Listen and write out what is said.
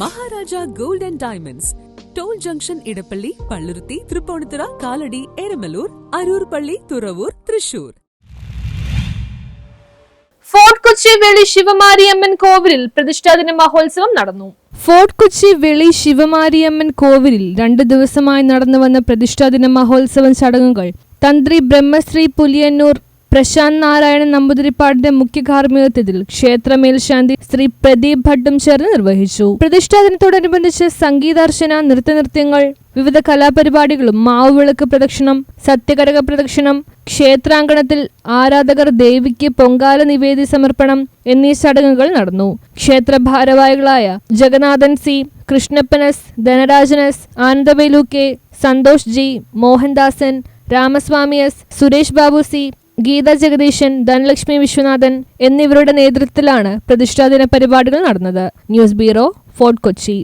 Maharaja gold and diamonds. Toll junction Edappally Palluruthy Tripunithura Kalady Eramalloor Aroor Palli Thuravoor Thrissur. Fort Kochi വെളി ശിവമാരിയമ്മൻ കോവിലിൽ പ്രതിഷ്ഠാദിന മഹോത്സവം നടന്നു. Fort Kochi വെളി ശിവമാരിയമ്മൻ കോവിലിൽ രണ്ട് ദിവസമായി നടന്നുവന്ന പ്രതിഷ്ഠാദിന മഹോത്സവം ചടങ്ങുകൾ തന്ത്രി ബ്രഹ്മശ്രീ പുലിയന്നൂർ പ്രശാന്ത് നാരായണൻ നമ്പൂതിരിപ്പാടിന്റെ മുഖ്യ കാർമ്മികത്വത്തിൽ ക്ഷേത്ര മേൽശാന്തി ശ്രീ പ്രദീപ് ഭട്ടും ചേർന്ന് നിർവഹിച്ചു. പ്രതിഷ്ഠാദിനത്തോടനുബന്ധിച്ച് സംഗീതാർച്ചന നൃത്തനൃത്യങ്ങൾ വിവിധ കലാപരിപാടികളും മാവുവിളക്ക് പ്രദക്ഷിണം സത്യകരക പ്രദക്ഷിണം ക്ഷേത്രാങ്കണത്തിൽ ആരാധകർ ദേവിക്ക് പൊങ്കാല നിവേദി സമർപ്പണം എന്നീ ചടങ്ങുകൾ നടന്നു. ക്ഷേത്ര ഭാരവാഹികളായ ജഗന്നാഥൻ സി കൃഷ്ണപ്പനസ് ധനരാജനസ് Anandavelu K Santhosh G Mohandasan Ramaswamy S Suresh Babu C Geetha Jagadeesan Dhanalakshmi Viswanathan എന്നിവരുടെ നേതൃത്വത്തിലാണ് പ്രതിഷ്ഠാദിന പരിപാടികൾ നടന്നത്. News bureau Fort Kochi.